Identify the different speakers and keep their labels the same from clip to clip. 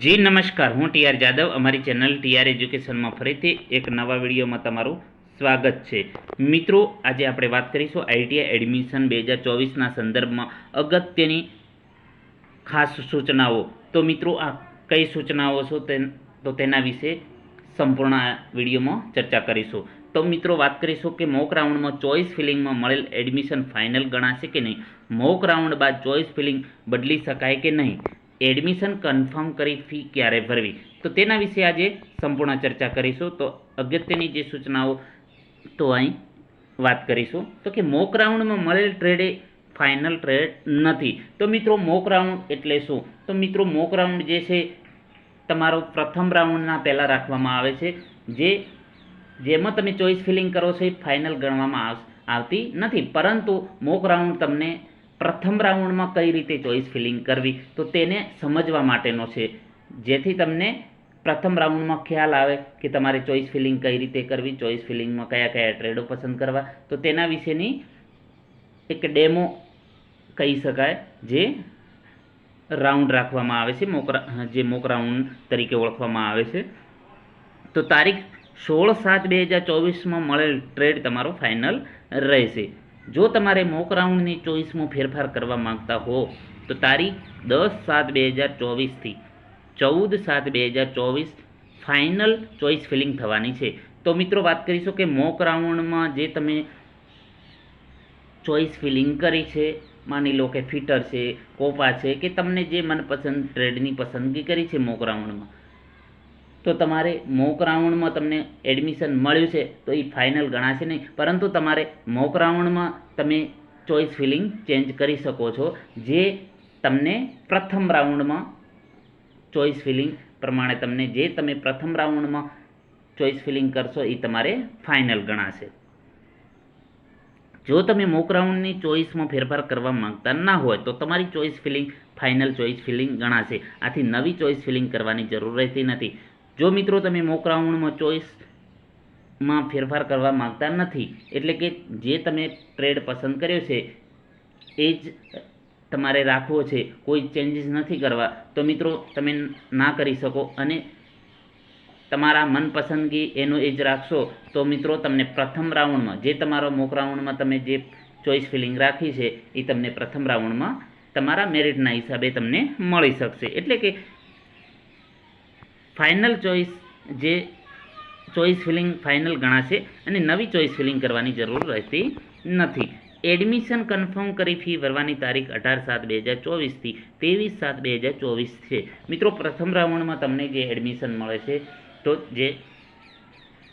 Speaker 1: જી, નમસ્કાર. હું ટીઆર જાદવ. અમારી ચેનલ ટીઆર એજ્યુકેશનમાં ફરીથી એક નવા વિડીયોમાં તમારું સ્વાગત છે. મિત્રો, આજે આપણે વાત કરીશું આઈટીઆઈ એડમિશન બે હજાર ચોવીસના સંદર્ભમાં અગત્યની ખાસ સૂચનાઓ. તો મિત્રો, આ કઈ સૂચનાઓ છો તે તો તેના વિશે સંપૂર્ણ વિડીયોમાં ચર્ચા કરીશું. તો મિત્રો, વાત કરીશું કે મોક રાઉન્ડમાં ચોઈસ ફિલિંગમાં મળેલ એડમિશન ફાઇનલ ગણાશે કે નહીં? મોક રાઉન્ડ બાદ ચોઈસ ફિલિંગ બદલી શકાય કે નહીં? એડમિશન કન્ફર્મ કરી ફી ક્યારે ભરવી? તો તેના વિશે આજે સંપૂર્ણ ચર્ચા કરીશું. તો અગત્યની જે સૂચનાઓ, તો અહીં વાત કરીશું. તો કે મોક રાઉન્ડમાં મળેલ ટ્રેડે ફાઇનલ ટ્રેડ નથી. તો મિત્રો મોક રાઉન્ડ એટલે શું? તો મિત્રો મોક રાઉન્ડ જે છે, તમારો પ્રથમ રાઉન્ડના પહેલાં રાખવામાં આવે છે, જે, જેમાં તમે ચોઇસ ફિલિંગ કરો છો એ ફાઇનલ ગણવામાં આવ- આવતી નથી. પરંતુ મોક રાઉન્ડ તમને પ્રથમ રાઉન્ડમાં કઈ રીતે ચોઈસ ફિલિંગ કરવી, તો તેને સમજવા માટેનો છે. જેથી તમને પ્રથમ રાઉન્ડમાં ખ્યાલ આવે કે તમારે ચોઇસ ફિલિંગ કઈ રીતે કરવી ચોઈસ ફિલિંગમાં કયા કયા ટ્રેડો પસંદ કરવા, તો તેના વિશેની એક ડેમો કહી શકાય, જે રાઉન્ડ રાખવામાં આવે છે, મોક જે મોક રાઉન્ડ તરીકે ઓળખવામાં આવે છે. તો તારીખ સોળ સાત બે હજાર ચોવીસમાં મળેલ ટ્રેડ તમારો ફાઇનલ રહેશે. જો તમારે મોક રાઉન્ડની ચોઈસમાં ફેરફાર કરવા માંગતા હો, તો તારીખ દસ સાત બે હજાર ચોવીસથી ચૌદ સાત બે હજાર ચોવીસ ફાઇનલ ચોઈસ ફિલિંગ થવાની છે. તો મિત્રો, વાત કરીશું કે મોક રાઉન્ડમાં જે તમે ચોઈસ ફિલિંગ કરી છે, માની લો કે ફિટર છે, કોપા છે, કે તમને જે મનપસંદ ટ્રેડની પસંદગી કરી છે મોક રાઉન્ડમાં તો તમારે મોક રાઉન્ડમાં તમને એડમિશન મળ્યું છે, તો એ ફાઇનલ ગણાશે નહીં. પરંતુ તમારે મોક રાઉન્ડમાં તમે ચોઇસ ફિલિંગ ચેન્જ કરી શકો છો, જે તમને પ્રથમ રાઉન્ડમાં ચોઈસ ફિલિંગ પ્રમાણે તમને જે તમે પ્રથમ રાઉન્ડમાં ચોઇસ ફિલિંગ કરશો એ તમારે ફાઇનલ ગણાશે. જો તમે મોક રાઉન્ડની ચોઈસમાં ફેરફાર કરવા માંગતા ના હોય, તો તમારી choice filling final choice filling ગણાશે. આથી નવી ચોઈસ ફિલિંગ કરવાની જરૂર રહેતી નથી. જો મિત્રો તમે મોક રાઉન્ડમાં ચોઈસમાં ફેરફાર કરવા માંગતા નથી, એટલે કે જે તમે ટ્રેડ પસંદ કર્યો છે, એ જ તમારે રાખવો છે, કોઈ ચેન્જીસ નથી કરવા, તો મિત્રો તમે ના કરી શકો અને તમારા મનપસંદગી એનું એ જ રાખશો. તો મિત્રો તમને પ્રથમ રાઉન્ડમાં જે તમારો મોક રાઉન્ડમાં તમે જે ચોઈસ ફિલિંગ રાખી છે, એ તમને પ્રથમ રાઉન્ડમાં તમારા મેરિટના હિસાબે તમને મળી શકશે. એટલે કે ફાઇનલ ચોઈસ જે ચોઈસ ફિલિંગ ફાઇનલ ગણાશે અને નવી ચોઈસ ફિલિંગ કરવાની જરૂર રહેતી નથી. એડમિશન કન્ફર્મ કરી ફી ભરવાની તારીખ અઢાર સાત બે હજાર ચોવીસથી ત્રેવીસ સાત બે હજાર ચોવીસ છે. મિત્રો, પ્રથમ રાઉન્ડમાં તમને જે એડમિશન મળે છે, તો જે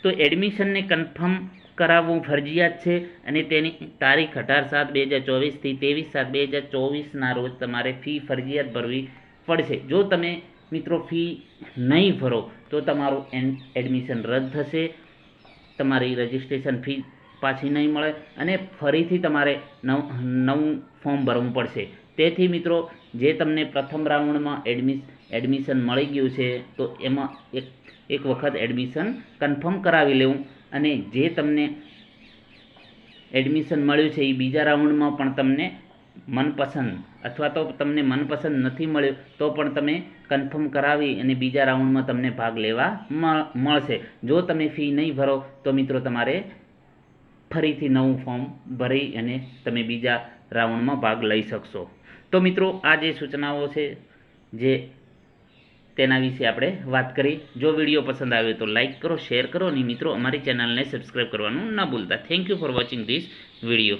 Speaker 1: તો એડમિશનને કન્ફર્મ કરાવવું ફરજિયાત છે અને તેની તારીખ અઢાર સાત બે હજાર ચોવીસથી ત્રેવીસ સાત બે હજાર ચોવીસના રોજ તમારે ફી ફરજિયાત ભરવી પડશે. જો તમે મિત્રો ફી નહીં ભરો તો તમારું એન એડમિશન રદ થશે. તમારી રજિસ્ટ્રેશન ફી પાછી નહીં મળે અને ફરીથી તમારે નવ, નવું ફોર્મ ભરવું પડશે. તેથી મિત્રો, જે તમને પ્રથમ રાઉન્ડમાં એડમિશ એડમિશન મળી ગયું છે, તો એમાં એક એક વખત એડમિશન કન્ફર્મ કરાવી લેવું અને જે તમને એડમિશન મળ્યું છે એ બીજા રાઉન્ડમાં પણ તમને મનપસંદ અથવા તો તમને મનપસંદ નથી મળ્યું, તો પણ તમે કન્ફર્મ કરાવી અને બીજા રાઉન્ડમાં તમને ભાગ લેવા મળ- મળશે. જો તમે ફી નહીં ભરો, તો મિત્રો તમારે ફરીથી નવું ફોર્મ ભરી અને તમે બીજા રાઉન્ડમાં ભાગ લઈ શકશો. તો મિત્રો, આ જે સૂચનાઓ છે, જે તેના વિશે આપણે વાત કરી. જો વીડિયો પસંદ આવ્યો તો લાઈક કરો શેર કરો અને મિત્રો અમારી ચેનલને સબસ્ક્રાઈબ કરવાનું ન ભૂલતા. Thank you for watching this video